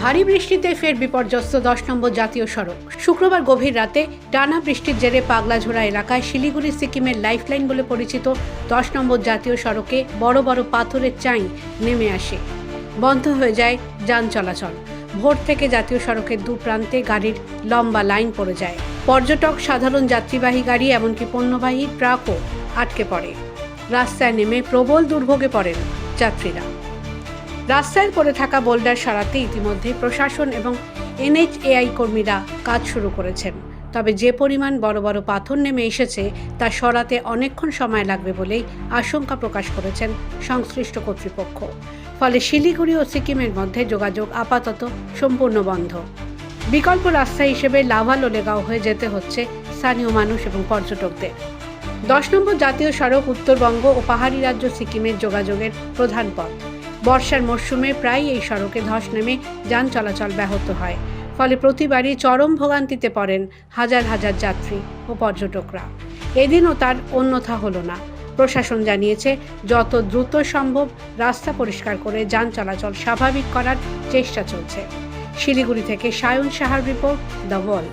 ভারী বৃষ্টিতে ফের বিপর্যস্ত দশ নম্বর জাতীয় সড়ক। শুক্রবার গভীর রাতে টানা বৃষ্টির জেরে পাগলাঝোড়া এলাকায় শিলিগুড়ি, সিকিমের লাইফলাইন বলে পরিচিত দশ নম্বর জাতীয় সড়কে বড় বড় পাথরের চাই নেমে আসে। বন্ধ হয়ে যায় যান চলাচল। ভোর থেকে জাতীয় সড়কের দু প্রান্তে গাড়ির লম্বা লাইন পড়ে যায়। পর্যটক, সাধারণ যাত্রীবাহী গাড়ি, এমনকি পণ্যবাহী ট্রাকও আটকে পড়ে। রাস্তায় নেমে প্রবল দুর্ভোগে পড়েন যাত্রীরা। রাস্তায় পড়ে থাকা বোল্ডার সারাতে ইতিমধ্যে প্রশাসন এবং এনএইচএআই কর্মীরা কাজ শুরু করেছেন। তবে যে পরিমাণ বড় বড় পাথর নেমে এসেছে, তা সরাতে অনেকক্ষণ সময় লাগবে বলেই আশঙ্কা প্রকাশ করেছেন সংশ্লিষ্ট কর্তৃপক্ষ। ফলে শিলিগুড়ি ও সিকিমের মধ্যে যোগাযোগ আপাতত সম্পূর্ণ বন্ধ। বিকল্প রাস্তা হিসেবে লাভা লোলেগাঁও হয়ে যেতে হচ্ছে স্থানীয় মানুষ এবং পর্যটকদের। দশ নম্বর জাতীয় সড়ক উত্তরবঙ্গ ও পাহাড়ি রাজ্য সিকিমের যোগাযোগের প্রধান পথ। বর্ষার মরশুমে প্রায় এই সড়কে ধস নেমে যান চলাচল ব্যাহত হয়। ফলে প্রতিবারই চরম ভোগান্তিতে পড়েন হাজার হাজার যাত্রী ও পর্যটকরা। এদিনও তার অন্যথা হলো না। প্রশাসন জানিয়েছে, যত দ্রুত সম্ভব রাস্তা পরিষ্কার করে যান চলাচল স্বাভাবিক করার চেষ্টা চলছে। শিলিগুড়ি থেকে সায়ন সাহার রিপোর্ট, দ্য ওয়াল